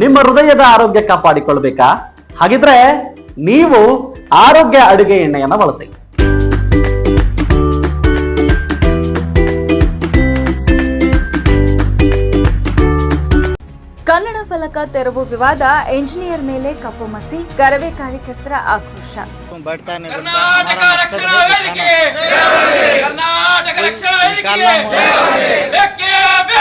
ನಿಮ್ಮ ಹೃದಯದ ಆರೋಗ್ಯ ಕಾಪಾಡಿಕೊಳ್ಬೇಕಾ? ಹಾಗಿದ್ರೆ ನೀವು ಆರೋಗ್ಯ ಅಡುಗೆ ಎಣ್ಣೆಯನ್ನು ಬಳಸಿ. ಕನ್ನಡ ಫಲಕ ತೆರವು ವಿವಾದ ಎಂಜಿನಿಯರ್ ಮೇಲೆ ಕಪ್ಪು ಮಸಿ ಕರವೇ ಕಾರ್ಯಕರ್ತರ ಆಕ್ರೋಶ. ಕರ್ನಾಟಕ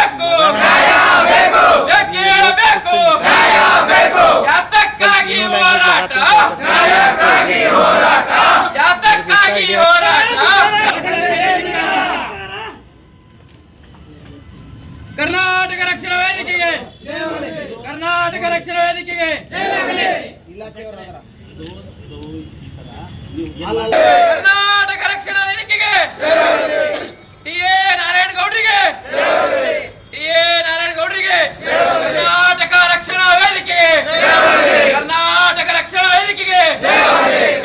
ಕರ್ನಾಟಕ ರಕ್ಷಣಾ ಬೇಕು. ಬೇಕೇ ಬೇಕು ಬೇಕೇ ಬೇಕು ಯಾತಕ್ಕಾಗಿ ಹೋರಾಟ? ಯಾತಕ್ಕಾಗಿ ಹೋರಾಟ? ಕರ್ನಾಟಕ ರಕ್ಷಣಾ ವೇದಿಕೆಗೆ. ಕರ್ನಾಟಕ ರಕ್ಷಣಾ ವೇದಿಕೆಗೆ. ಕರ್ನಾಟಕ ರಕ್ಷಣಾ ವೇದಿಕೆಗೆ ಟಿ ಎ ನಾರಾಯಣ ಗೌಡ್ರಿಗೆ ಟಿ ಎ ನಾರಾಯಣ ಗೌಡ್ರಿಗೆ ಕರ್ನಾಟಕ ರಕ್ಷಣಾ ವೇದಿಕೆಗೆ ಕರ್ನಾಟಕ ರಕ್ಷಣಾ ವೇದಿಕೆಗೆ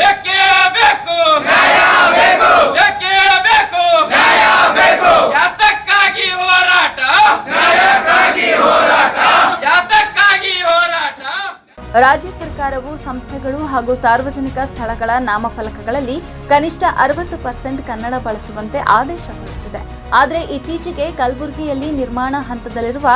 ಬೇಕೇ ಬೇಕು ಬೇಕೇ ಬೇಕು ಯಾತಕ್ಕಾಗಿ ಹೋರಾಟ ಯಾತಕ್ಕಾಗಿ ಹೋರಾಟ ರಾಜ್ಯ ಸರ್ಕಾರವು ಸಂಸ್ಥೆಗಳು ಹಾಗೂ ಸಾರ್ವಜನಿಕ ಸ್ಥಳಗಳ ನಾಮಫಲಕಗಳಲ್ಲಿ ಕನಿಷ್ಠ ಅರವತ್ತು ಪರ್ಸೆಂಟ್ ಕನ್ನಡ ಬಳಸುವಂತೆ ಆದೇಶ ಹೊರಡಿಸಿದೆ. ಆದರೆ ಇತ್ತೀಚೆಗೆ ಕಲಬುರಗಿಯಲ್ಲಿ ನಿರ್ಮಾಣ ಹಂತದಲ್ಲಿರುವ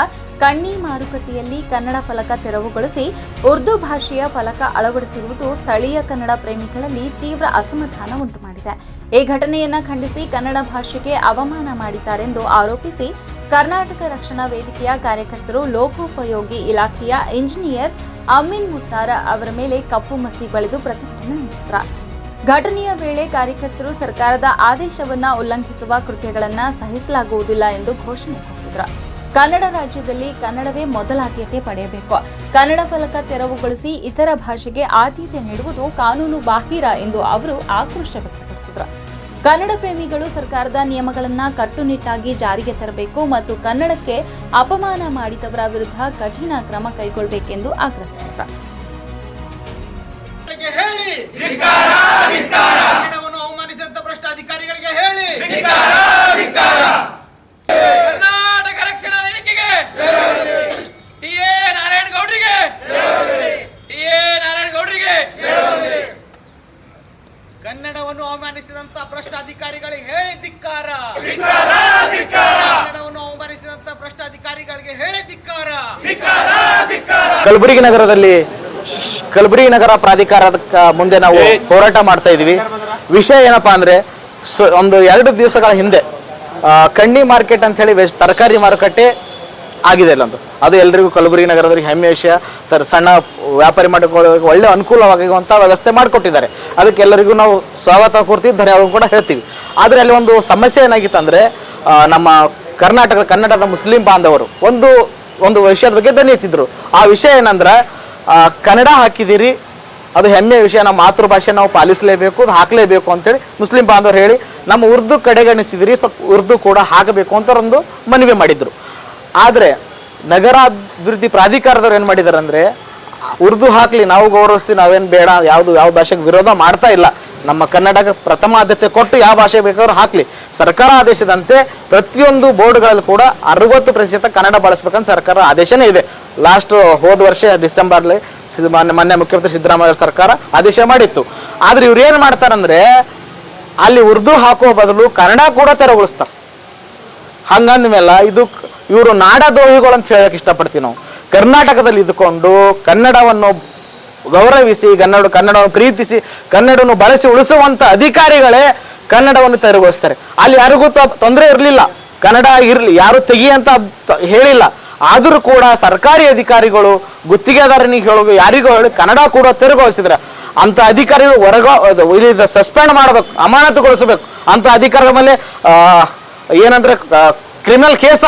ಕಣ್ಣಿ ಮಾರುಕಟ್ಟೆಯಲ್ಲಿ ಕನ್ನಡ ಫಲಕ ತೆರವುಗೊಳಿಸಿ ಉರ್ದು ಭಾಷೆಯ ಫಲಕ ಅಳವಡಿಸಿರುವುದು ಸ್ಥಳೀಯ ಕನ್ನಡ ಪ್ರೇಮಿಗಳಲ್ಲಿ ತೀವ್ರ ಅಸಮಾಧಾನ ಉಂಟುಮಾಡಿದೆ. ಈ ಘಟನೆಯನ್ನು ಖಂಡಿಸಿ ಕನ್ನಡ ಭಾಷೆಗೆ ಅವಮಾನ ಮಾಡಿದ್ದಾರೆಂದು ಆರೋಪಿಸಿ ಕರ್ನಾಟಕ ರಕ್ಷಣಾ ವೇದಿಕೆಯ ಕಾರ್ಯಕರ್ತರು ಲೋಕೋಪಯೋಗಿ ಇಲಾಖೆಯ ಇಂಜಿನಿಯರ್ ಅಮೀನ್ ಮುತ್ತಾರ ಅವರ ಮೇಲೆ ಕಪ್ಪು ಮಸಿ ಬಳಿದು ಪ್ರತಿಭಟನೆ ನಡೆಸಿದ್ರ. ಘಟನೆಯ ವೇಳೆ ಕಾರ್ಯಕರ್ತರು ಸರ್ಕಾರದ ಆದೇಶವನ್ನ ಉಲ್ಲಂಘಿಸುವ ಕೃತ್ಯಗಳನ್ನು ಸಹಿಸಲಾಗುವುದಿಲ್ಲ ಎಂದು ಘೋಷಣೆ ಕೂಗಿದ್ರು ಕನ್ನಡ ರಾಜ್ಯದಲ್ಲಿ ಕನ್ನಡವೇ ಮೊದಲಾದ್ಯತೆ ಪಡೆಯಬೇಕು. ಕನ್ನಡ ಫಲಕ ತೆರವುಗೊಳಿಸಿ ಇತರ ಭಾಷೆಗೆ ಆದ್ಯತೆ ನೀಡುವುದು ಕಾನೂನು ಬಾಹಿರ ಎಂದು ಅವರು ಆಕ್ರೋಶ ವ್ಯಕ್ತಪಡಿಸಿದರು. ಕನ್ನಡ ಪ್ರೇಮಿಗಳು ಸರ್ಕಾರದ ನಿಯಮಗಳನ್ನು ಕಟ್ಟುನಿಟ್ಟಾಗಿ ಜಾರಿಗೆ ತರಬೇಕು ಮತ್ತು ಕನ್ನಡಕ್ಕೆ ಅಪಮಾನ ಮಾಡಿದವರ ವಿರುದ್ಧ ಕಠಿಣ ಕ್ರಮ ಕೈಗೊಳ್ಳಬೇಕೆಂದು ಆಗ್ರಹಿಸಿದರು. ಅಧಿಕಾರಿಗಳಿಗೆ ಹೇಳಿ. ಕನ್ನಡವನ್ನು ಅವಮಾನಿಸಿದಂತ ಭ್ರಷ್ಟ ಅಧಿಕಾರಿಗಳಿಗೆ ಹೇಳಿ ಕರ್ನಾಟಕ ರಕ್ಷಣಾ ವೇದಿಕೆಗೆ. ಟಿ ಎ ನಾರಾಯಣ ಗೌಡ್ರಿಗೆ ಟಿ ಎ ನಾರಾಯಣ ಗೌಡ್ರಿಗೆ ಕನ್ನಡವನ್ನು ಅವಮಾನಿಸಿದಂತ ಭ್ರಷ್ಟ ಅಧಿಕಾರಿಗಳಿಗೆ ಹೇಳಿ ಧಿಕ್ಕಾರ. ಕನ್ನಡವನ್ನು ಅವಮಾನಿಸಿದಂತ ಭ್ರಷ್ಟ ಅಧಿಕಾರಿಗಳಿಗೆ ಹೇಳಿ ಧಿಕ್ಕಾರ. ಕಲಬುರಗಿ ನಗರದಲ್ಲಿ ಕಲಬುರಗಿ ನಗರ ಪ್ರಾಧಿಕಾರದ ಮುಂದೆ ನಾವು ಹೋರಾಟ ಮಾಡ್ತಾ ಇದೀವಿ. ವಿಷಯ ಏನಪ್ಪಾ ಅಂದ್ರೆ ಸ- ಒಂದು ಎರಡು ದಿವಸಗಳ ಹಿಂದೆ ಕಣ್ಣಿ ಮಾರ್ಕೆಟ್ ಅಂತ ಹೇಳಿ ತರಕಾರಿ ಮಾರುಕಟ್ಟೆ ಆಗಿದೆ ಅಲ್ಲೊಂದು. ಅದು ಎಲ್ರಿಗೂ ಕಲಬುರಗಿ ನಗರದವ್ರಿಗೆ ಹೆಮ್ಮೆ ವಿಷಯ. ತರ ಸಣ್ಣ ವ್ಯಾಪಾರಿ ಮಾಡಿಕೊಳ್ಳೋಕೆ ಒಳ್ಳೆ ಅನುಕೂಲವಾಗುವಂತ ವ್ಯವಸ್ಥೆ ಮಾಡಿಕೊಟ್ಟಿದ್ದಾರೆ. ಅದಕ್ಕೆ ಎಲ್ಲರಿಗೂ ನಾವು ಸ್ವಾಗತ ಕೊಡ್ತೀವಿ ಧನ್ಯವಾದ ಕೂಡ ಹೇಳ್ತೀವಿ. ಆದ್ರೆ ಅಲ್ಲಿ ಒಂದು ಸಮಸ್ಯೆ ಏನಾಗಿತ್ತು ಅಂದ್ರೆ ನಮ್ಮ ಕರ್ನಾಟಕದ ಕನ್ನಡದ ಮುಸ್ಲಿಂ ಬಾಂಧವರು ಒಂದು ಒಂದು ವಿಷಯದ ಬಗ್ಗೆ ದನಿ ಎತ್ತಿದ್ರು ಆ ವಿಷಯ ಏನಂದ್ರೆ ಕನ್ನಡ ಹಾಕಿದಿರಿ ಅದು ಹೆಮ್ಮೆಯ ವಿಷಯ, ನಮ್ಮ ಮಾತೃಭಾಷೆ ನಾವು ಪಾಲಿಸಲೇಬೇಕು, ಅದು ಹಾಕಲೇಬೇಕು ಅಂತೇಳಿ ಮುಸ್ಲಿಂ ಬಾಂಧವರು ಹೇಳಿ, ನಮ್ಮ ಉರ್ದು ಕಡೆಗಣಿಸಿದಿರಿ, ಸ್ವಲ್ಪ ಉರ್ದು ಕೂಡ ಹಾಕಬೇಕು ಅಂತ ಒಂದು ಮನವಿ ಮಾಡಿದ್ರು. ಆದ್ರೆ ನಗರಾಭಿವೃದ್ಧಿ ಪ್ರಾಧಿಕಾರದವ್ರು ಏನ್ ಮಾಡಿದಾರೆ ಅಂದ್ರೆ ಉರ್ದು ಹಾಕ್ಲಿ, ನಾವು ಗೌರವಿಸ್ತೀವಿ, ನಾವೇನ್ ಬೇಡ, ಯಾವ್ದು ಯಾವ ಭಾಷೆಗೆ ವಿರೋಧ ಮಾಡ್ತಾ ಇಲ್ಲ. ನಮ್ಮ ಕನ್ನಡಕ್ಕೆ ಪ್ರಥಮ ಆದ್ಯತೆ ಕೊಟ್ಟು ಯಾವ ಭಾಷೆ ಬೇಕಾದ್ರೂ ಹಾಕ್ಲಿ. ಸರ್ಕಾರ ಆದೇಶದಂತೆ ಪ್ರತಿಯೊಂದು ಬೋರ್ಡ್ಗಳಲ್ಲಿ ಕೂಡ ಅರವತ್ತು ಪ್ರತಿಶತ ಕನ್ನಡ ಬಳಸ್ಬೇಕಂತ ಸರ್ಕಾರ ಆದೇಶನೇ ಇದೆ. ಲಾಸ್ಟ್ ಹೋದ ವರ್ಷ ಡಿಸೆಂಬರ್ಲಿ ಮಾನ್ಯ ಮುಖ್ಯಮಂತ್ರಿ ಸಿದ್ದರಾಮಯ್ಯ ಸರ್ಕಾರ ಆದೇಶ ಮಾಡಿತ್ತು. ಆದ್ರೆ ಇವ್ರು ಏನ್ ಮಾಡ್ತಾರಂದ್ರೆ, ಅಲ್ಲಿ ಉರ್ದು ಹಾಕುವ ಬದಲು ಕನ್ನಡ ಕೂಡ ತೆರವುಗೊಳಿಸ್ತಾರೆ. ಹಂಗಂದ್ಮೇಲೆ ಇದು ಇವರು ನಾಡದ್ರೋಹಿಗಳು ಅಂತ ಹೇಳಕ್ ಇಷ್ಟಪಡ್ತೀವಿ ನಾವು. ಕರ್ನಾಟಕದಲ್ಲಿ ಇದ್ಕೊಂಡು ಕನ್ನಡವನ್ನು ಗೌರವಿಸಿ, ಕನ್ನಡ, ಕನ್ನಡವನ್ನು ಪ್ರೀತಿಸಿ, ಕನ್ನಡವನ್ನು ಬಳಸಿ ಉಳಿಸುವಂತ ಅಧಿಕಾರಿಗಳೇ ಕನ್ನಡವನ್ನು ತೆರವುಗೊಳಿಸ್ತಾರೆ. ಅಲ್ಲಿ ಯಾರಿಗೂ ತೊಂದರೆ ಇರಲಿಲ್ಲ. ಕನ್ನಡ ಇರಲಿ, ಯಾರು ತೆಗಿ ಅಂತ ಹೇಳಿಲ್ಲ. ಆದರೂ ಕೂಡ ಸರ್ಕಾರಿ ಅಧಿಕಾರಿಗಳು ಗುತ್ತಿಗೆದಾರನಿಗೆ ಹೇಳೋದು ಯಾರಿಗೂ ಹೇಳಿ ಕನ್ನಡ ಕೂಡ ತೆರವುಗೊಳಿಸಿದ್ರೆ ಅಂತ ಅಧಿಕಾರಿಗಳು ಹೊರಗ ಸಸ್ಪೆಂಡ್ ಮಾಡಬೇಕು, ಅಮಾನತುಗೊಳಿಸಬೇಕು ಅಂತ ಅಧಿಕಾರಿಗಳ ಮೇಲೆ ಏನಂದ್ರೆ ಕ್ರಿಮಿನಲ್ ಕೇಸ್